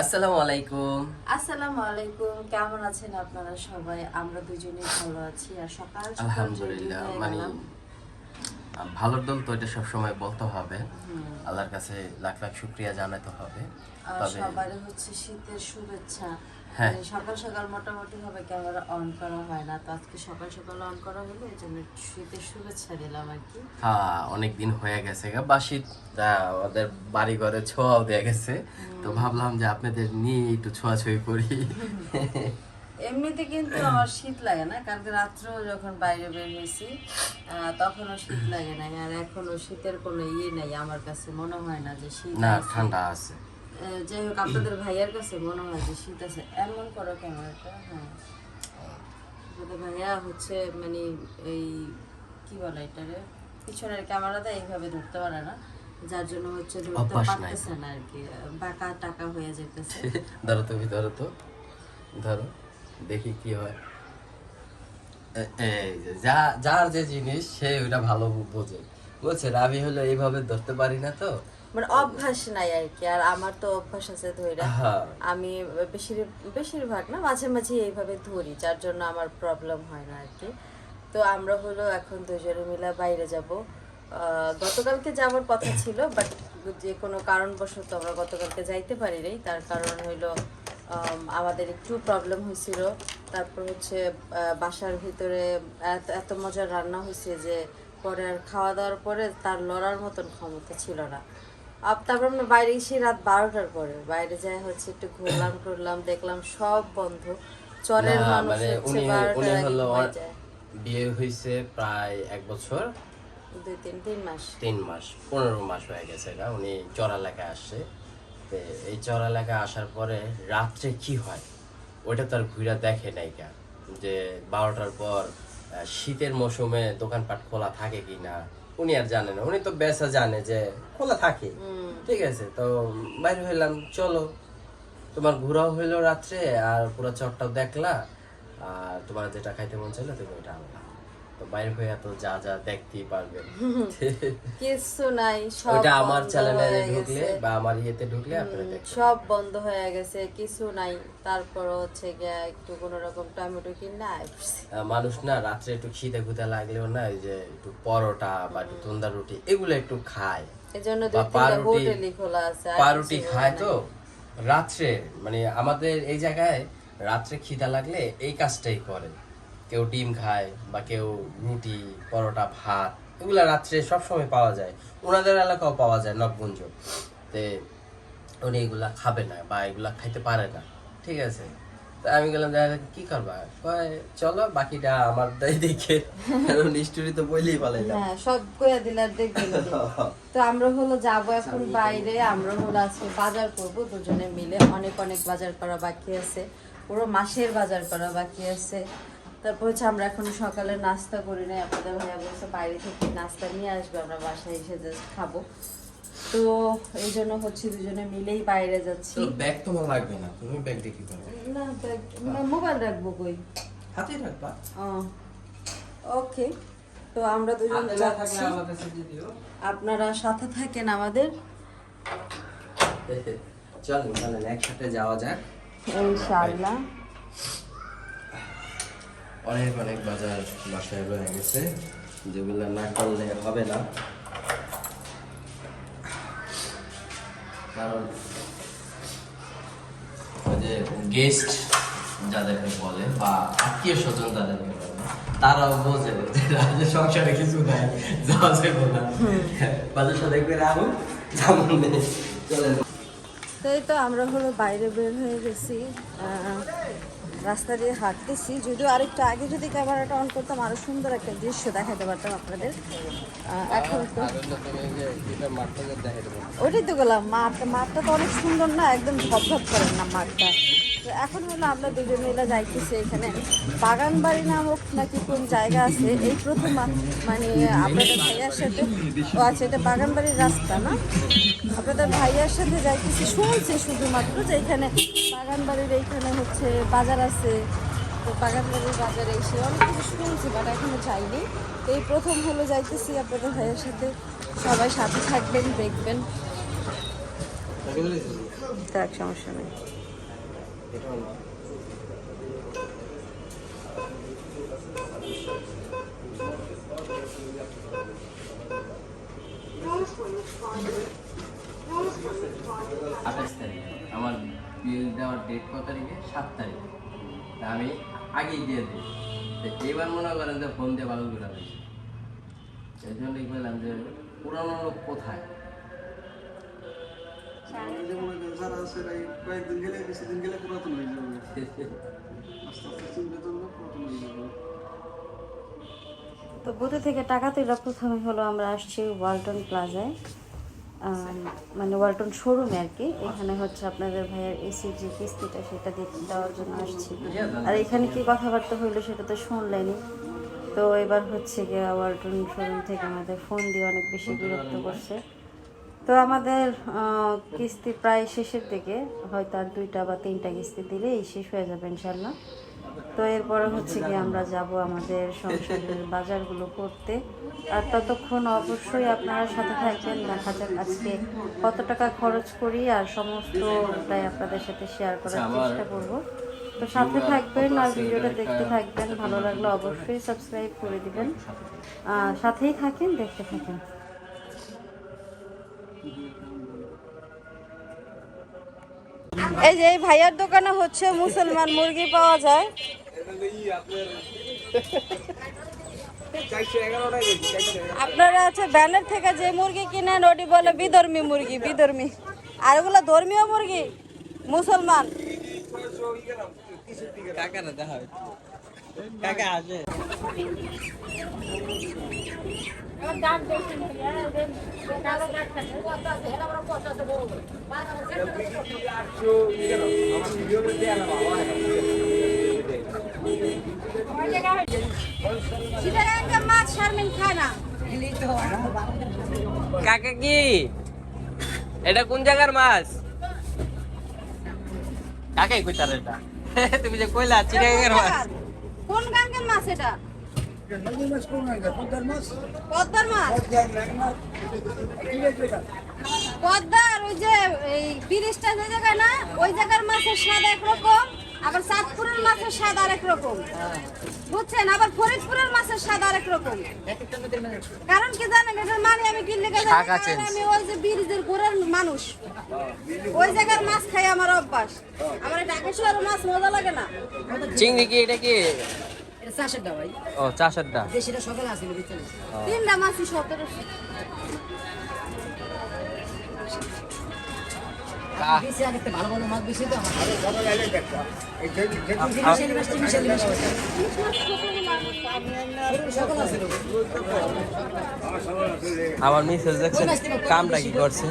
আসসালামু আলাইকুম। আসসালামু আলাইকুম কেমন আছেন আপনারা সবাই? আমরা দুজনেই ভালো আছি আর সকাল আলহামদুলিল্লাহ মানে ভালোর দল তো এটা সবসময় বলতে হবে। আল্লাহর কাছে লাখ লাখ শুক্রিয়া জানাতে হবে। তবে সবারই হচ্ছে শীতের শুভেচ্ছা। হ্যাঁ। মানে সকাল সকাল মোটামুটি ভাবে ক্যামেরা অন করা হয় না? তো আজকে সকাল সকাল অন করা হলো এই জন্য শীতের শুভেচ্ছা দিলাম আর কি। হ্যাঁ অনেক দিন হয়ে গেছে গা বা শীত ওদের বাড়ি ঘরে ছোঁয়াও দেয়া গেছে। তো ভাবলাম যে আপনাদের নিয়ে একটু ছোঁয়াছুঁই করি। এমনিতে কিন্তু আমার শীত লাগে না কালকে রাত্রেও যখন বাইরে বের হয়েছি তখনও শীত লাগে না আর এখনও শীতের কোনো ইয়ে নাই আমার কাছে মনে হয় না যে শীত না ঠান্ডা আছে। যাই হোক আপনাদের ভাইয়ার কাছে মনে হয় যে শীত আছে। এমন করো ক্যামেরাটা হ্যাঁ। আপনাদের ভাইয়া হচ্ছে মানে এই কি বলে এটারে পিছনের ক্যামেরাটা এইভাবে ধরতে পারে না যার জন্য হচ্ছে ধরতে পারতেছে না আর কি। বাঁকা টাকা হয়ে যেতেছে ধরো তুমি ধরো তো। ধরো দেখি কি হয়। এই যে যা যার যে জিনিস সে ওইটা ভালো বোঝে। বুঝছেন? আমি হলো এইভাবে ধরতে পারি না তো। মানে অভ্যাস নাই আর কি আর আমার তো অভ্যাস আছে ধইরা। হ্যাঁ। আমি বেশির বেশিরভাগ না মাঝে মাঝে এইভাবে ধরি যার জন্য আমার প্রবলেম হয় না আর কি। তো আমরা হলো এখন দুজনে মিলে বাইরে যাব। গতকালকে যাওয়ার কথা ছিল বাট যে কোনো কারণবশত আমরা গতকালকে যাইতে পারি নাই তার কারণ হইল আমাদের একটু প্রবলেম হয়েছিল তারপর হচ্ছে বাসার ভিতরে এত মজার রান্না হয়েছে যে পরে আর খাওয়া দাওয়ার পরে তার লড়ার মতন ক্ষমতা ছিল না। তারপর আমরা বাইরে এসে রাত বারোটার পরে বাইরে যাই হচ্ছে একটু ঘুরলাম টুরলাম দেখলাম সব বন্ধ। চরের মানুষ মানে হচ্ছে বারোটার। বিয়ে হয়েছে প্রায় এক বছর। দুই তিন তিন মাস। তিন মাস পনেরো মাস হয়ে গেছে গা উনি চর এলাকায় আসছে এই চর এলাকায় আসার পরে রাত্রে কি হয় ওইটা তার ঘুরা দেখে নাই গা। যে বারোটার পর শীতের মৌসুমে দোকানপাট খোলা থাকে কি না উনি আর জানে না। উনি তো বেসা জানে যে খোলা থাকে। ঠিক আছে তো বাইরে হইলাম চলো। তোমার ঘোরাও হইল রাত্রে আর পুরো চরটাও দেখলা আর তোমার যেটা খাইতে মন চাইলো তুমি ওটা তো বাইরে হয়ে তো যা যা দেখতেই পারবে। কিছু নাই সব ওইটা আমার চ্যানেলে ঢুকলে বা আমার ইয়েতে ঢুকলে আপনারা সব বন্ধ হয়ে গেছে কিছু নাই। তারপর হচ্ছে গিয়া একটু কোন রকম টমেটো কিনে মানুষ না রাত্রে একটু খিদে খুদে লাগলেও না এই যে একটু পরোটা বা একটু তন্দা রুটি এগুলো একটু খায়। এই জন্য বা দুই তিনটা পাউরুটি- হোটেলই খোলা আছে পাউরুটি খায় তো? রাত্রে মানে আমাদের এই জায়গায় রাত্রে খিদা লাগলে এই কাজটাই করে কেউ ডিম খায় বা কেউ রুটি পরোটা ভাত এগুলা রাত্রে সবসময় পাওয়া যায়। ওনাদের এলাকাও পাওয়া যায় নবগঞ্জ। তে উনি এগুলা খাবে না বা এগুলা খাইতে পারে না। ঠিক আছে? তা আমি গেলাম দেখা কি করবা? কয় চলো বাকিটা আমার দায় দেখে নিষ্ঠুরি তো বইলেই পালাইলাম হ্যাঁ সব কইয়া দিলে আর দেখবেন তো আমরা হলো যাব এখন বাইরে আমরা হলো আজকে বাজার করব দুজনে মিলে। অনেক অনেক বাজার করা বাকি আছে। পুরো মাসের বাজার করা বাকি আছে। তারপর হচ্ছে আমরা এখন সকালে নাস্তা করি নাই আপনাদের ভাইয়া বলছে বাইরে থেকে নাস্তা নিয়ে আসবে আমরা বাসায় এসে জাস্ট খাব। তো এই জন্য হচ্ছে দুজনে মিলেই বাইরে যাচ্ছি। তো ব্যাগ তোমার লাগবে না তুমি ব্যাগ দিয়ে কি করবে? না মোবাইল রাখব কই? হাতে রাখবা। ওকে তো আমরা দুজন যাচ্ছি। আপনারা সাথে থাকেন আমাদের। চল তাহলে একসাথে যাওয়া যাক। ইনশাআল্লাহ। অনেক অনেক বাজার বাসায় রয়ে গেছে। যেগুলো না করলে হবে না। কারণ যে গেস্ট যাদেরকে বলে বা আত্মীয় স্বজন যাদেরকে বলে তারাও বোঝে যে সংসারে কিছু নাই, যাওয়া যাবে না। বাজার সাথে রাখুন যেমন চলে তো এই তো আমরা হলো বাইরে বের হয়ে গেছি। রাস্তা দিয়ে হাঁটতেছি। যদিও আরেকটু আগে যদি ক্যামেরাটা অন করতাম, আরও সুন্দর একটা দৃশ্য দেখাতে পারতাম আপনাদের। এখন তো ওইটাই তো গেলাম মাঠ মাঠটা তো অনেক সুন্দর না, একদম ঝপঝপ করেন না মাঠটা। তো এখন হলো আমরা দুজন মিলে যাইতেছি এখানে। বাগান বাড়ি নামক নাকি কোন জায়গা আছে? এই প্রথম মানে আপনাদের ভাইয়ার সাথে ও আছে এটা বাগান বাড়ির রাস্তা না? আপনাদের ভাইয়ার সাথে যাইতেছি শুনছি শুধুমাত্র যে এখানে বাগান বাড়ির এইখানে হচ্ছে বাজার আছে তো বাগান বাড়ির বাজারে এসে অনেক কিছু শুনছি বাট এখনও যাইনি। তো এই প্রথম হলো যাইতেছি আপনাদের ভাইয়ের সাথে। সবাই সাথে থাকবেন দেখবেন। থাক সমস্যা নেই। আমার বিল দেওয়ার ডেট কত তারিখে? সাত তারিখ। আমি আগেই দিয়ে দিই। তো এবার মনে করেন যে ফোন দিয়ে ভালো করে দিয়েছি এই জন্যই বললাম যে পুরানো লোক কোথায়? আমাদের যারা আছে কয়েকদিন গেলে গেলে পুরাতন হয়ে যাবে। আস্তে আস্তে চিন্তা পুরাতন হয়ে যাবে। তো বুথে থেকে টাকা তুলে প্রথমে হলো আমরা আসছি ওয়ালটন প্লাজায়। মানে ওয়ালটন শোরুমে আর কি। এখানে হচ্ছে আপনাদের ভাইয়ের এসির যে কিস্তিটা সেটা দেওয়ার জন্য আসছি। আর এখানে কি কথাবার্তা হইল সেটা তো শুনলেনি তো এবার হচ্ছে গিয়ে ওয়ালটন শোরুম থেকে আমাদের ফোন দিয়ে অনেক বেশি বিরক্ত করছে। তো আমাদের কিস্তি প্রায় শেষের দিকে, হয়তো আর দুইটা বা তিনটা কিস্তি দিলেই শেষ হয়ে যাবে ইনশাল্লাহ তো এরপরে হচ্ছে কি আমরা যাব আমাদের সংসারের বাজারগুলো করতে। আর ততক্ষণ অবশ্যই আপনারা সাথে থাকবেন দেখা যাক আজকে কত টাকা খরচ করি আর সমস্তটাই আপনাদের সাথে শেয়ার করার আচ্ছা, চেষ্টা করব। তো সাথে থাকবেন আর ভিডিওটা দেখতে থাকবেন ভালো লাগলে অবশ্যই সাবস্ক্রাইব করে দিবেন। আর সাথেই থাকেন দেখতে থাকেন। এই যে এই ভাইয়ার দোকানে হচ্ছে মুসলমান মুরগি পাওয়া যায়। আপনারা আছে ব্যানার থেকে যে মুরগি কিনেন, ওটি বলে বিধর্মী মুরগি, বিধর্মী। আর ওগুলো ধর্মীয় মুরগি? মুসলমান। কাকা কি? এটা কোন জায়গার মাছ? কাকে কইতার এটা? তুমি যে কইলা চিটাগাঙ্গের মাছ। কোন গাঙ্গের মাছ এটা? পদ্মার মাছ? পদ্মার ওই যে এই ব্রিজটা যে জায়গায় না ওই জায়গার মাছের স্বাদ একরকম। আবার চাঁদপুরের মাছের স্বাদ আরেক রকম। বুঝছেন? আবার ফরিদপুরের মাছের স্বাদ আরেক রকম। কারণ কি জানেন এটার মানে আমি কি লেগে জানি? শাক আছে। কারণ আমি ওই যে ব্রিজের ঘোরের মানুষ। ওই জায়গার মাছ খাই আমার অভ্যাস। আমার ঢাকা শহরের মাছ মজা লাগে না। চিংড়ি কি এটা কি? চাষেরটা ভাই। ও চাষেরটা দেশিটা সকালে আসলে বুঝছেন? তিনটা মাছই সতেরোশো। আমার। মিসেস দেখছেন কামটা কি করছে?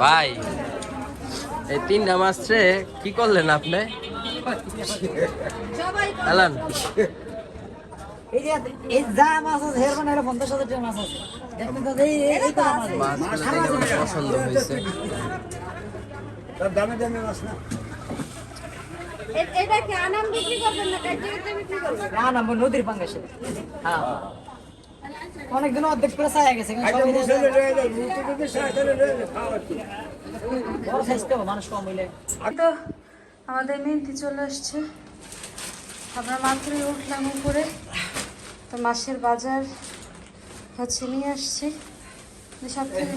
ভাই এই তিনটা মাছ কি করলেন আপনি? এলান মানে পছন্দ হয়েছে। না। এটা কি আনাম বিক্রি করবেন না কাটিয়ে বিক্রি করবেন? না না নদীর পাঙ্গাসে হ্যাঁ। অনেকদিন অর্ধেক ছায়া গেছে তো আমাদের মেহেন্দি চলে আসছে। আমরা মাত্রই উঠলাম উপরে। তো মাসের বাজার হচ্ছে নিয়ে আসছি। সব থেকে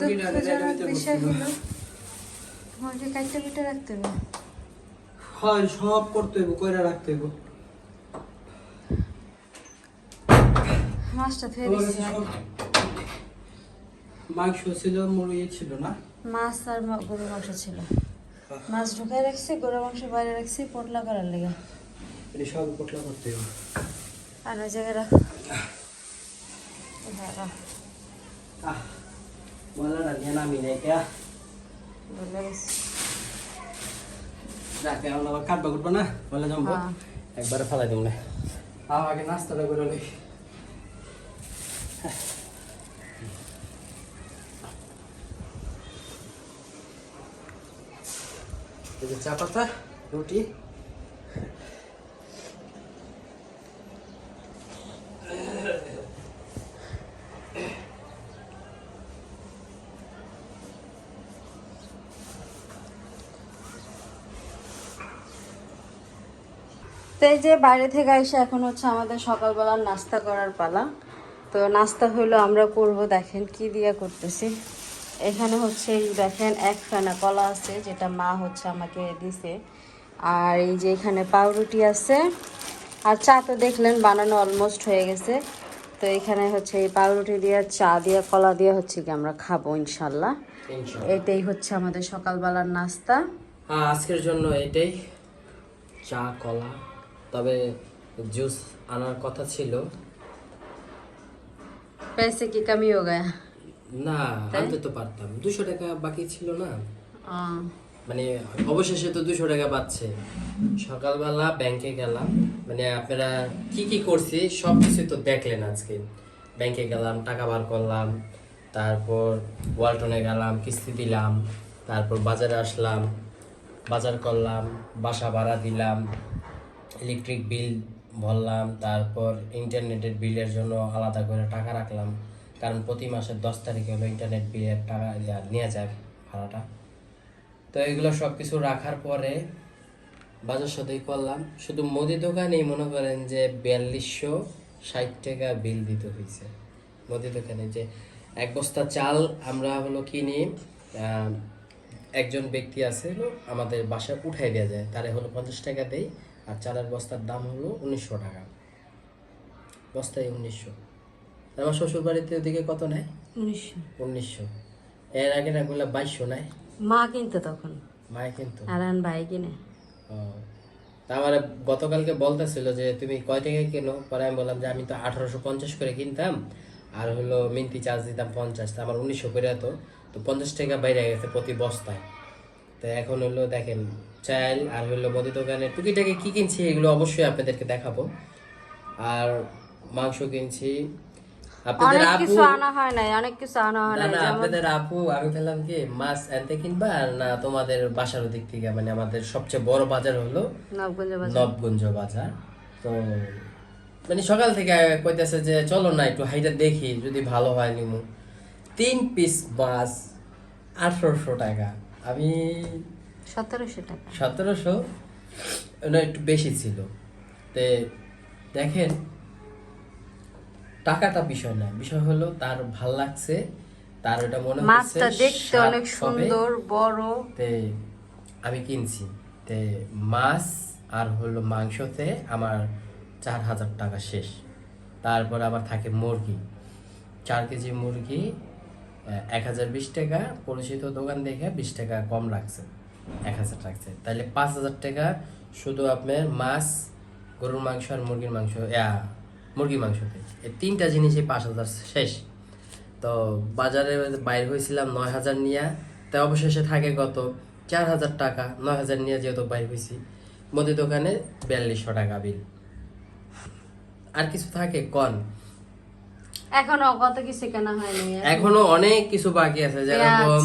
দুঃখজনক বিষয় হলো মুরগি কাটতে পিটে রাখতে হবে। হয় সব করতে হইব কইরা রাখতে হইব। মাছটা দিচ্ছি মাংস ছিল মুরগি ছিল না? মাছ আর গরুর মাংস ছিল। মাছ ঢুকাই রাখছি গরুর মাংস বাইরে রাখছি পটলা করার লেগে। এটা সব পটলা করতে হইব আর ওই জায়গায় রাখ। বলাটা নিয়ে নামি নাই কে? বলে। আমরা আবার কাটবা কুটবা না? বলে জমবো হ্যাঁ। একবারে ফেলাই দিব না আগে নাস্তাটা করে লই এই যে চা পাতা, রুটি। তো এই যে বাইরে থেকে এসে এখন হচ্ছে আমাদের সকালবেলার নাস্তা করার পালা। তো নাস্তা হলো আমরা করব, দেখেন কি দিয়া করতেছি। এখানে হচ্ছে এই দেখেন এক ফেনা কলা আছে যেটা মা হচ্ছে আমাকে দিছে আর এই যে এখানে পাউরুটি আছে আর চা তো দেখলেন বানানো অলমোস্ট হয়ে গেছে তো এখানে হচ্ছে এই পাউরুটি দিয়ে চা দিয়ে কলা দিয়ে হচ্ছে কি আমরা খাবো ইনশাল্লাহ ইনশাআল্লাহ। এটাই হচ্ছে আমাদের সকালবেলার নাস্তা হ্যাঁ আজকের জন্য এটাই চা কলা তবে জুস আনার কথা ছিল पैसे की कमी हो गया না আনতে তো পারতাম। দুশো টাকা বাকি ছিল না। মানে অবশেষে তো দুশো টাকা পাচ্ছে সকালবেলা ব্যাংকে গেলাম। মানে আপনারা কি কি করছি সব কিছু তো দেখলেন আজকে। ব্যাংকে গেলাম টাকা বার করলাম। তারপর ওয়ালটনে গেলাম কিস্তি দিলাম। তারপর বাজারে আসলাম বাজার করলাম বাসা ভাড়া দিলাম ইলেকট্রিক বিল ভরলাম তারপর ইন্টারনেটের বিলের জন্য আলাদা করে টাকা রাখলাম। কারণ প্রতি মাসের দশ তারিখে হলো ইন্টারনেট বিলের টাকা নেওয়া যায় ভাড়াটা। তো এগুলো সব কিছু রাখার পরে বাজার সদাই করলাম। শুধু মুদি দোকানেই মনে করেন যে বিয়াল্লিশশো ষাট টাকা বিল দিতে হয়েছে মুদি দোকানে যে এক বস্তা চাল আমরা হলো কিনি একজন ব্যক্তি আছে আমাদের বাসায় উঠাই দেওয়া যায়। তারে হলো পঞ্চাশ টাকা দেই, আর চালের বস্তার দাম হলো উনিশশো টাকা। বস্তায় উনিশশো। আমার শ্বশুর বাড়িতে ওদিকে কত নেয়? উনিশশো। উনিশশো। এর আগে না গুলো বাইশশো নেয়? মা কিনতো তখন। মায় কিন্তু? আর ভাই কিনে। আমার গতকালকে বলতেছিল যে তুমি কয় টাকায় কেনো? পরে আমি বললাম যে আমি তো আঠারোশো পঞ্চাশ করে কিনতাম আর হলো মিন্তি চার্জ দিতাম পঞ্চাশ আমার উনিশশো করে তো তো পঞ্চাশ টাকা বাইরে গেছে প্রতি বস্তায়। তো এখন হলো দেখেন চাল আর হলো মুদি দোকানে টুকিটাকি কি কিনছি এগুলো অবশ্যই আপনাদেরকে দেখাবো। আর মাংস কিনছি আপনাদের আপু কিছু আনা হয় নাই অনেক কিছু আনা হয় না আপনাদের আপু আমি বললাম কি মাছ আনতে কিনবা না তোমাদের বাসার দিক থেকে মানে আমাদের সবচেয়ে বড় বাজার হলো নবগঞ্জ বাজার। নবগঞ্জ বাজার। তো মানে সকাল থেকে কইতেছে যে চলো না একটু হাইটা দেখি যদি ভালো হয় নিমু। তিন পিস মাছ আঠারোশো টাকা। আমি সতেরোশো টাকা। সতেরোশো একটু বেশি ছিল। তে দেখেন টাকাটা বিষয় না। বিষয় হলো তার ভালো লাগছে তার ওটা মনে হচ্ছে মাছটা দেখতে অনেক সুন্দর বড়। তে আমি কিনছি। তে মাছ আর হলো মাংসতে আমার চার হাজার টাকা শেষ। তারপর আবার থাকে মুরগি। চার কেজি মুরগি এক হাজার বিশ টাকা পরিচিত দোকান দেখে বিশ টাকা কম রাখছে এক হাজার রাখছে তাহলে পাঁচ হাজার টাকা শুধু আপনার মাছ গরুর মাংস আর মুরগির মাংস মুরগির মাংসতে। এই তিনটা জিনিসই পাঁচ হাজার শেষ। তো বাজারে বাইর হয়েছিলাম নয় হাজার নিয়ে। তাই অবশেষে থাকে কত চার হাজার টাকা নয় হাজার নিয়ে যেহেতু বাইর হয়েছি। মুদি দোকানে বিয়াল্লিশশো টাকা বিল আর কিছু থাকে? কন। এখনও কত কিছু কেনা হয়নি। এখনও অনেক কিছু বাকি আছে যেরকম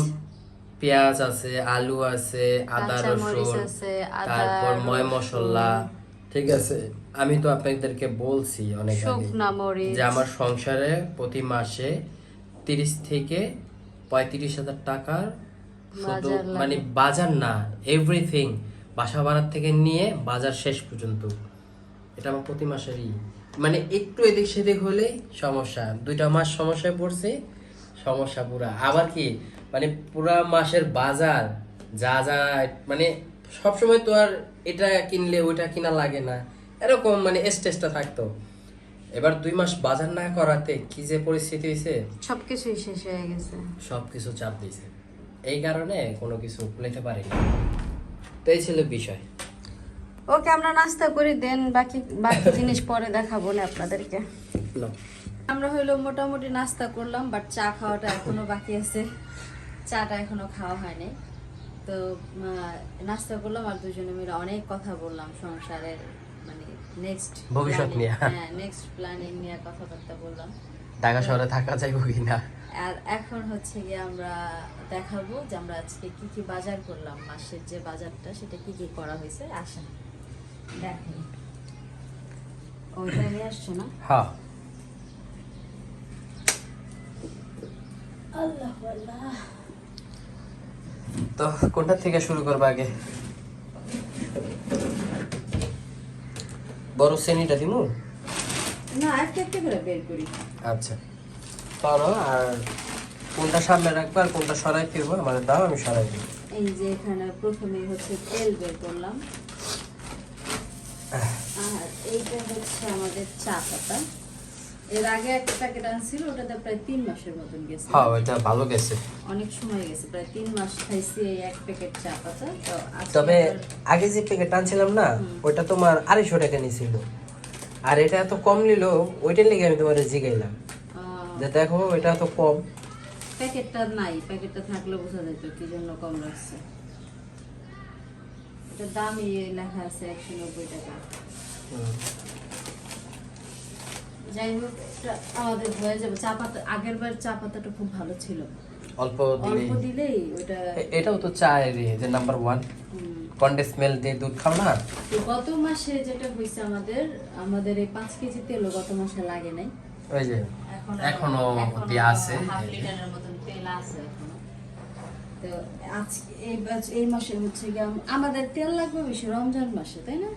পেঁয়াজ। আছে আলু আছে আদা রসুন তারপর ময়। মশলা। ঠিক আছে। আমি তো আপনাদেরকে বলছি অনেক যে আমার সংসারে প্রতি মাসে তিরিশ থেকে পঁয়ত্রিশ হাজার টাকার শুধু মানে বাজার না এভরিথিং বাসা ভাড়ার থেকে নিয়ে বাজার শেষ পর্যন্ত। এটা আমার প্রতি মাসেরই। মানে একটু এদিক সেদিক হলেই সমস্যা। দুইটা মাস সমস্যায় পড়ছে সমস্যা পুরা। আবার কি মানে পুরা মাসের বাজার যা যা মানে সবসময় তো আর এটা কিনলে ওইটা কিনা লাগে না। এরকম মানে স্টেজটা থাকতো। এবার দুই মাস বাজার না করাতে কি যে পরিস্থিতি হয়েছে সবকিছুই শেষ হয়ে গেছে। সব কিছু চাপ দিয়েছে। এই কারণে কোনো কিছু খুলেতে পারিনি। তো এই ছিল বিষয়। ওকে আমরা নাস্তা করে দেন বাকি বাকি জিনিস পরে দেখাবো না আপনাদেরকে। আমরা হইল মোটামুটি নাস্তা করলাম বাট চা খাওয়াটা এখনও বাকি আছে। চাটা এখনও খাওয়া হয়নি। তো নাস্তা করলাম আর দুজনে মিলে অনেক কথা বললাম সংসারের নেক্সট ভবিষ্যৎ নিয়ে। হ্যাঁ নেক্সট প্ল্যানিং নিয়ে কথাবার্তা বললাম। ঢাকা শহরে থাকা যাইব কিনা? আর এখন হচ্ছে গিয়ে আমরা দেখাবো যে আমরা আজকে কি কি বাজার করলাম মাসের যে বাজারটা সেটা কি কি করা হয়েছে। আসেন দেখেন। ওইটা নিয়ে আসছো না? হ্যাঁ। আল্লাহ আল্লাহ। তো কোনটা থেকে শুরু করব আগে? বড় শ্রেণীটা দিমু? না একটা একটা করে বের করি। আচ্ছা। পারো আর কোনটা সামনে রাখব আর কোনটা সরাই ফিরবো আমাদের দাও আমি সরাই দিই। এই যে এখানে প্রথমে হচ্ছে তেল বের করলাম। আর এইটা হচ্ছে আমাদের চা পাতা। এর আগে একটা প্যাকেট আনছিল ওটাতে প্রায় তিন মাসের মতন গেছে। হ্যাঁ ওইটা ভালো গেছে। অনেক সময় গেছে প্রায় তিন মাস খাইছি এই এক প্যাকেট চা পাতা তবে আগে যে প্যাকেট আনছিলাম না ওইটা তোমার আড়াইশো টাকা নিছিল। আর এটা এত কম নিল ওইটার লেগে আমি তোমার জিগাইলাম। যে দেখো এটা এত কম। প্যাকেটটা নাই প্যাকেটটা থাকলে বোঝা যেত কি জন্য কম রাখছে এটা দামই লেখা আছে একশো নব্বই টাকা। যাই হোক আমাদের হয়ে যাবে। চা পাতা আগের বার চা পাতাটা খুব ভালো ছিল। অল্প অল্প দিলেই। ওটা এটাও তো চায়েরই যে নাম্বার ওয়ান। কন্ডেন্স মিল্ক দিয়ে দুধ খাও না? গত মাসে যেটা হয়েছে আমাদের আমাদের এই পাঁচ কেজি তেলও গত মাসে লাগে নাই। ওই যে এখনও দেয়া আছে। হাফ লিটারের মতন তেল আছে এখনও। তো আজকে এই মাসে হচ্ছে আমাদের তেল লাগবে বেশি রমজান মাসে তাই না?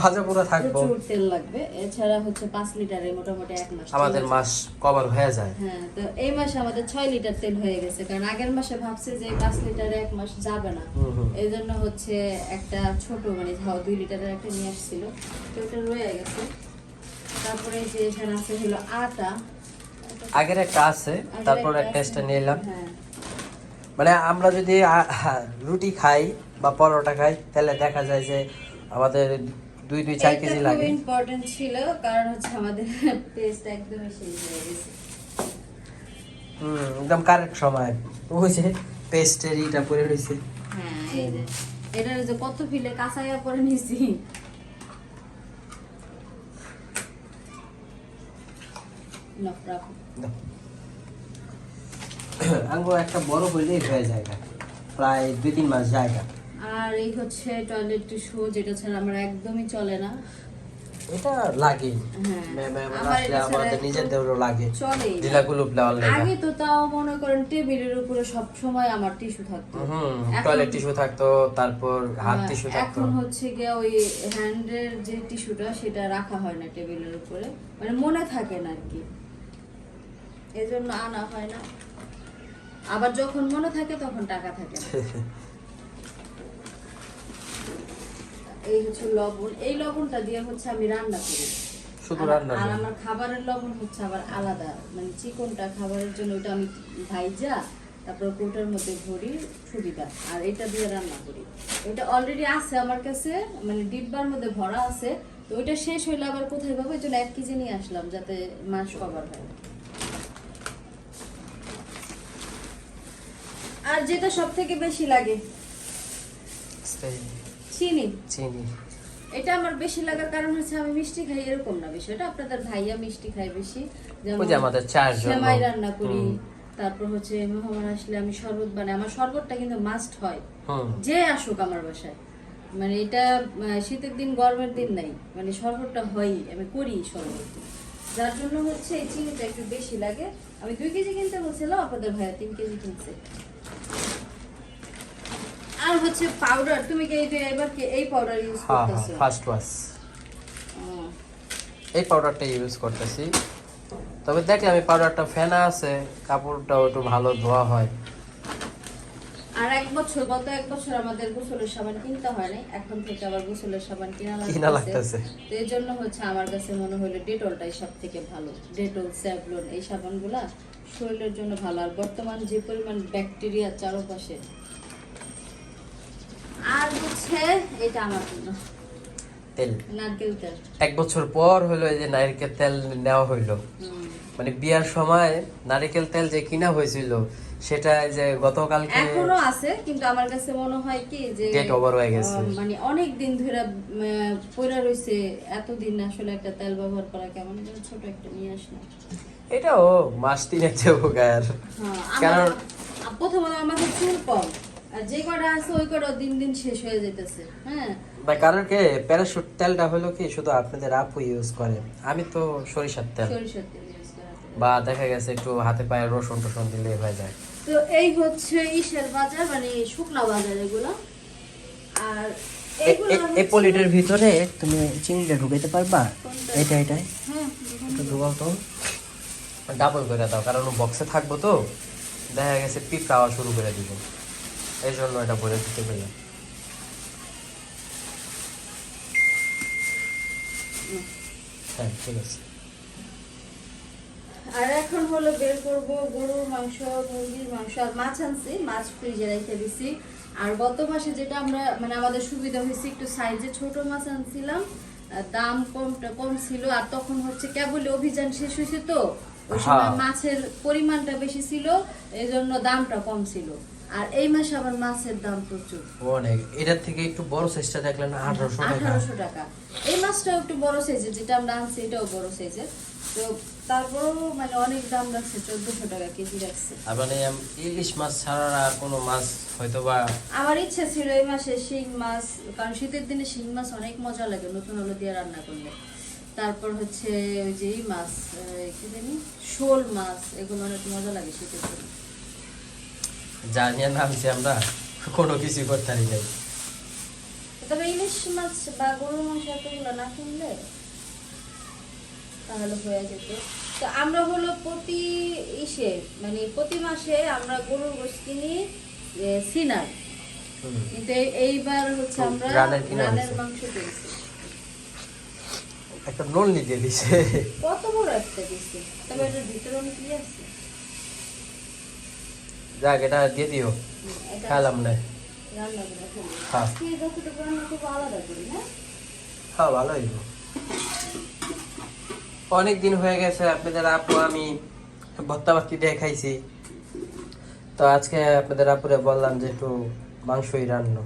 ভাজা পোড়া থাকব। তেল লাগবে। এছাড়া হচ্ছে পাঁচ লিটারে মোটামুটি এক মাস আমাদের মাস কভার হয়ে যায়। হ্যাঁ তো এই মাসে আমাদের ছয় লিটার তেল হয়ে গেছে। কারণ আগের মাসে ভাবছে যে পাঁচ লিটারে এক মাস যাবে না। হচ্ছে একটা ছোট মানে ঝাও দুই লিটারের একটা নিয়ে আসছিল। তো ওটা রয়ে গেছে। তারপরে যে এখানে আছে হলো আটা। আগের একটা আছে তারপর একটা। এক্সট্রা নিয়ে হ্যাঁ। মানে আমরা যদি রুটি খাই বা পরোটা খাই তাহলে দেখা যায় যে আমাদের দুই দুই চার কেজি এটা খুব লাগে। ইম্পর্টেন্ট ছিল কারণ হচ্ছে আমাদের পেস্ট একদমই শেষ হয়ে গেছে। হুম একদম কারেক্ট সময়। যে পেস্টের ইটা পরে রয়েছে হ্যাঁ এই যে এটা যে কত ফিলে কাঁচাইয়া পরে নিছি নাও, রাখো। আঙ্গো একটা বড় হইলেই হয়ে যায় প্রায় দুই তিন মাস জায়গা আর এই হচ্ছে টয়লেট টিস্যু যেটা ছাড়া আমার একদমই চলে না। এটা লাগে। হ্যাঁ। আমাদের নিজেদেরও লাগে। আগে তো তাও মনে করেন টেবিলের উপরে সব সময় আমার টিস্যু থাকতো। টয়লেট টিস্যু থাকতো তারপর হাত টিস্যু থাকতো। এখন হচ্ছে গিয়ে ওই হ্যান্ডের যে টিস্যুটা সেটা রাখা হয় না টেবিলের উপরে। মানে মনে থাকে না আর কি। এজন্য আনা হয় না। আবার যখন মনে থাকে তখন টাকা থাকে না। এই হচ্ছে লবণ। এই লবণটা দিয়ে হচ্ছে আমি রান্না করি। শুধু আর- রান্না আর আমার খাবারের লবণ হচ্ছে আবার আলাদা। মানে চিকনটা খাবারের জন্য ওটা আমি ভাইজা তারপর কোটার মধ্যে ভরি সুবিধা আর এটা দিয়ে রান্না করি। ওটা অলরেডি আছে আমার কাছে মানে ডিব্বার মধ্যে ভরা আছে। তো ওইটা শেষ হইলে আবার কোথায় পাবো? এই জন্য এক কেজি নিয়ে আসলাম যাতে মাস কভার হয়। আর যেটা সব থেকে বেশি লাগে? চিনি? চিনি। এটা আমার বেশি লাগার কারণ হচ্ছে আমি মিষ্টি খাই এরকম না বিষয়টা। আপনাদের ভাইয়া মিষ্টি খায় বেশি। ওই যে আমাদের চায়ের জন্য। সেমাই রান্না করি তারপর হচ্ছে মেহমান আসলে আমি শরবত বানাই। আমার শরবতটা কিন্তু মাস্ট হয়। যে আসুক আমার বাসায়। মানে এটা শীতের দিন গরমের দিন নাই। মানে শরবতটা হয়ই। আমি করি শরবত। যার জন্য হচ্ছে এই চিনিটা একটু বেশি লাগে। আমি দুই কেজি কিনতে বলছিলাম আপনাদের ভাইয়া তিন কেজি কিনছে। আর হচ্ছে পাউডার তুমি কি এই এবার কি এই পাউডার ইউজ হ্যাঁ হ্যাঁ ফার্স্ট ওয়াশ এই পাউডারটা ইউজ করতেছি। তবে দেখলে আমি পাউডারটা ফেনা আছে কাপড়টাও একটু ভালো ধোয়া হয়। আর এক বছর গত এক বছর আমাদের গোসলের সাবান কিনতে হয় নাই এখন থেকে আবার গোসলের সাবান কিনা লাগতেছে। তো এই জন্য হচ্ছে আমার কাছে মনে হলো ডেটলটাই সব থেকে ভালো। ডেটল স্যাভলন এই সাবানগুলা শরীরের জন্য ভালো। আর বর্তমান যে পরিমাণ ব্যাকটেরিয়া চারপাশে আর হচ্ছে এটা আমার জন্য। তেল। নারকেল তেল। এক বছর পর হলো এই যে নারকেল তেল নেওয়া হইল। মানে বিয়ার সময় নারকেল তেল যে কিনা হয়েছিল সেটা যে গতকালকে এখনও আছে কিন্তু আমার কাছে মনে হয় কি যে Date over হয়ে গেছে। মানে অনেক দিন ধরে পড়ে রয়েছে এতদিন আসলে একটা তেল ব্যবহার করা কেমন যেন ছোট একটা নিয়ে আসলাম। এটাও মাস যাব গায়ের হ্যাঁ কারণ প্রথমত আমাদের চুল কম। আর যে কটা আছে ওই কটা দিন দিন শেষ হয়ে যেতেছে। হ্যাঁ? বা কারণ কি প্যারাশুট তেলটা হলো কি শুধু আপনাদের আপু ইউজ করে। আমি তো সরিষার তেল। সরিষার তেল ইউজ করা বা দেখা গেছে একটু হাতে পায়ে রসুন টসুন দিলে হয়ে যায়। তো এই হচ্ছে ইসের বাজার মানে শুকনা বাজার এগুলো। আর এই পলিটের ভিতরে তুমি চিংড়িটা ঢুকাইতে পারবা? এটা এটাই হ্যাঁ একটু ঢুকাও তো। ডাবল করে দাও কারণ বক্সে থাকব তো। দেখা গেছে পিপ খাওয়া শুরু করে দিব এই জন্য এটা ভরে দিতে পেলাম হ্যাঁ ঠিক আছে। আর এখন হলো বের করব গরুর মাংস মুরগির মাংস। আর মাছ আনছি মাছ ফ্রিজে রেখে দিছি। আর গত মাসে যেটা আমরা মানে আমাদের সুবিধা হয়েছে একটু সাইজে ছোট মাছ আনছিলাম দাম কমটা কম ছিল। আর তখন হচ্ছে কেবলই অভিযান শেষ হয়েছে তো ওই সময় হ্যাঁ। মাছের পরিমাণটা বেশি ছিল এই জন্য দামটা কম ছিল। আর এই মাসে আবার মাছের দাম প্রচুর। অনেক। এটার থেকে একটু বড় সাইজটা দেখলেন আঠারোশো টাকা। আঠারোশো টাকা। এই মাছটাও একটু বড় সাইজের যেটা আমরা আনছি এটাও বড় সাইজের তো তারপরেও মানে অনেক দাম রাখছে চোদ্দশো টাকা কেজি রাখছে। আর মানে ইলিশ মাছ ছাড়া আর কোনো মাছ হয়তো বা আমার ইচ্ছা ছিল এই মাসে শিং মাছ কারণ শীতের দিনে শিং মাছ অনেক মজা লাগে নতুন আলু দিয়ে রান্না করলে। তারপর হচ্ছে ওই যে এই মাছ কি জানি? শোল মাছ এগুলো অনেক মজা লাগে শীতের দিনে। যা নিয়ে নামছি আমরা কোনো কিছু করতে পারি নাই। তবে ইলিশ মাছ বা গরুর মাংস এতগুলো না কিনলে তাহলে হয়ে যেত। তো আমরা হলো প্রতি ইসে মানে প্রতি মাসে আমরা গরুর গোশ কিনি সিনার। কিন্তু এইবার হচ্ছে আমরা রানের। মাংস কিনছি একটা দিছে কত বড় একটা দিচ্ছে তবে এটার ভিতরে অনেক কি আছে। যাক এটা দিয়ে দিও এটা না। হ্যাঁ। হ্যাঁ ভালো হইব অনেক দিন হয়ে গেছে আপনাদের আপু আমি ভত্তা ভাতি দিয়ে খাইছি তো আজকে আপনাদের আপুরে বললাম যে একটু মাংসই রান্না।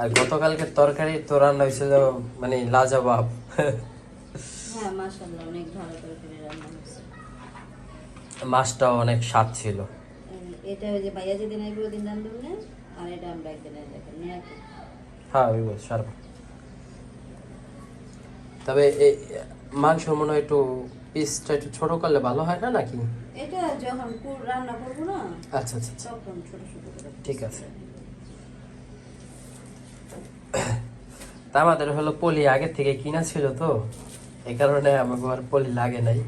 আর গতকালকে তরকারি তো রান্না হয়েছিল মানে লাজবাব। হ্যাঁ মাশাআল্লাহ অনেক ভালো করে করে রান্না হয়েছে মাছটাও অনেক স্বাদ ছিল। এটা ওই যে ভাইয়া যেদিন আইবে ওদিন রান্ধব না আর এটা আমরা একদিন দেখেন হ্যাঁ ওই বল সারব। তবে এই মাংস মনে একটু পিসটা একটু ছোট করলে ভালো হয় না নাকি? এটা যখন রান্না করব না আচ্ছা আচ্ছা আচ্ছা। তখন ছোট ছোট ঠিক আছে। তা আমাদের হলো পলি আগে থেকে কিনা ছিল তো এই কারণে আমাকে আর পলি লাগে নাই।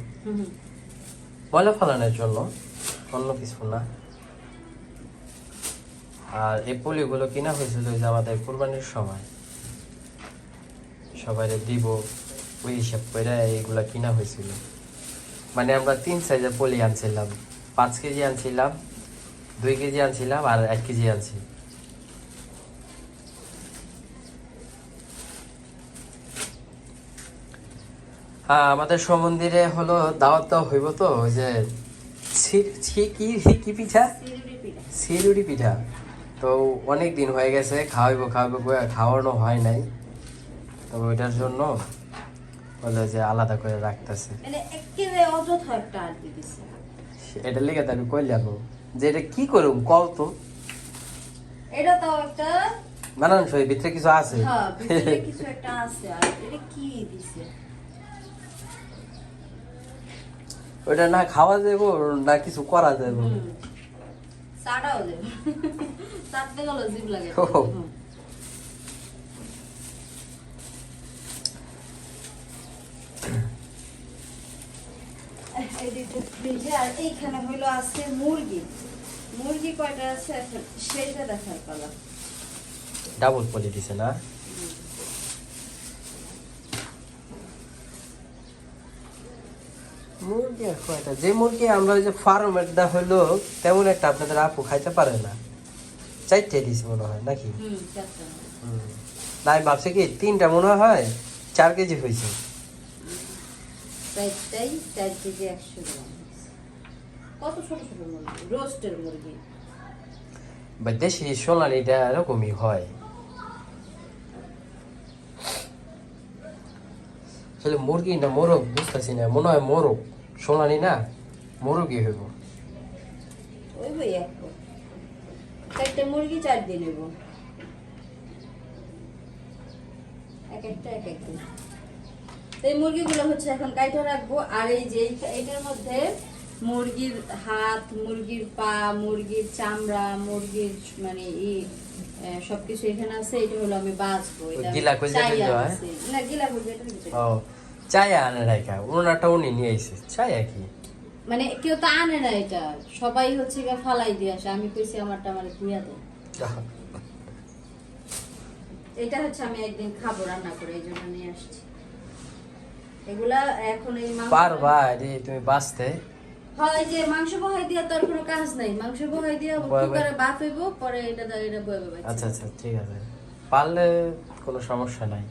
ময়লা ফালানোর জন্য অন্য কিছু না। আর এই পলিগুলো কিনা হয়েছিল যে আমাদের কোরবানির সময়। সবাই দিব, ওই হিসাব করে এইগুলা কিনা হয়েছিল। মানে আমরা তিন সাইজের পলি আনছিলাম, পাঁচ কেজি আনছিলাম, দুই কেজি আনছিলাম আর এক কেজি আনছি। আমাদের সমন্দিরে হলো দাওয়াত দেওয়া হইব তো ওই যে কি কি পিঠা? সিরুড়ি পিঠা। তো অনেক দিন হয়ে গেছে খাওয়াইবো খাওয়াইবো খাওয়ানো হয় নাই। তো ওইটার জন্য বলে যে আলাদা করে রাখতেছে। মানে এটা লেগে তো আমি কইলাম যে এটা কি করুম কল তো। এটা তাও একটা মানানসই ভিতরে কিছু আছে? হ্যাঁ ভিতরে কিছু একটা আছে আর এটা কি দিছে? ওইটা না খাওয়া যাব না কিছু করা যাব গেল জিভ লাগে। আর এইখানে হইল আছে মুরগি। মুরগি কয়টা আছে? দেখার পালা। ডাবল পলি দিছে না? মুরগি আর কয়টা? যে মুরগি আমরা ওই যে ফার্মেরটা হইল তেমন একটা আপনাদের আপু খাইতে পারে না। চারটে দিছে মনে হয় নাকি? হুম চারটা। হুম। না আমি ভাবছি কি তিনটা মনে হয় চার কেজি হয়েছে। দেশি সোনালিটা এরকমই হয়। আসলে মুরগি না মোরগ? বুঝতেছি না মনে হয় মোরগ। সোনালি না? মোরগই হইব। ওই বই এক মুরগি চার দিন নেব এক একটা এক এক দিন এই মুরগিগুলো হচ্ছে এখন কাইটা রাখব। আর এই যে এইটার মধ্যে মুরগির হাত মুরগির পা মুরগির চামড়া মুরগির মানে সবকিছু এখানে আছে। এটা হলো আমি বাঁচবো। এটা গিলা হ্যাঁ? না গিলা। ও। চায়া আনে রাখা ওনাটা উনি নিয়ে আইছে। চায়া কি? মানে কেউ তো আনে না এটা। সবাই হচ্ছে গিয়ে ফালাই দিয়ে আসে। আমি কইছি আমারটা আমার দেয় এটা হচ্ছে আমি একদিন খাব রান্না করে এই জন্য নিয়ে আসছি। এগুলা এখন এই পারবা রে তুমি বাঁচতে। হয় যে মাংস বহাই দিয়া তোর কোনো কাজ নাই। মাংস বহাই দিয়া কুকারে বাফ হইব পরে এটা এটা বয়ে আচ্ছা আচ্ছা ঠিক আছে। পারলে কোনো সমস্যা নাই।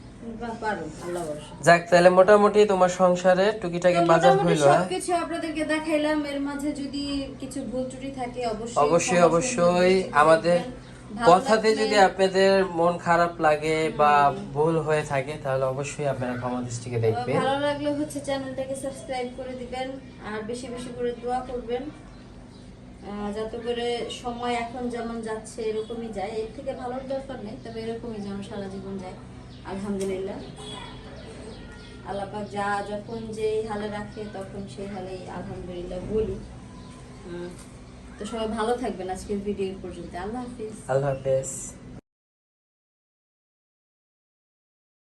যাক তাহলে মোটামুটি তোমার সংসারে টুকিটাকি বাজার হইল হ্যাঁ? সবকিছু আপনাদেরকে দেখাইলাম। এর মাঝে যদি কিছু ভুল ত্রুটি থাকে অবশ্যই অবশ্যই অবশ্যই আমাদের কথাতে যদি আপনাদের মন খারাপ লাগে বা ভুল হয়ে থাকে তাহলে অবশ্যই আপনারা ক্ষমা দৃষ্টিকে দেখবেন। ভালো লাগলে হচ্ছে চ্যানেলটাকে সাবস্ক্রাইব করে দিবেন আর বেশি বেশি করে দোয়া করবেন। যাতে করে সময় এখন যেমন যাচ্ছে এরকমই যায়। এর থেকে ভালোর দরকার নেই তবে এরকমই যেন সারা জীবন যায়। আলহামদুলিল্লাহ। আল্লাপাক যা যখন যেই হালে রাখে তখন সেই হালেই আলহামদুলিল্লাহ বলি। তো সবাই ভালো থাকবেন আজকের ভিডিও পর্যন্ত। আল্লাহ হাফিজ। আল্লাহ হাফেজ।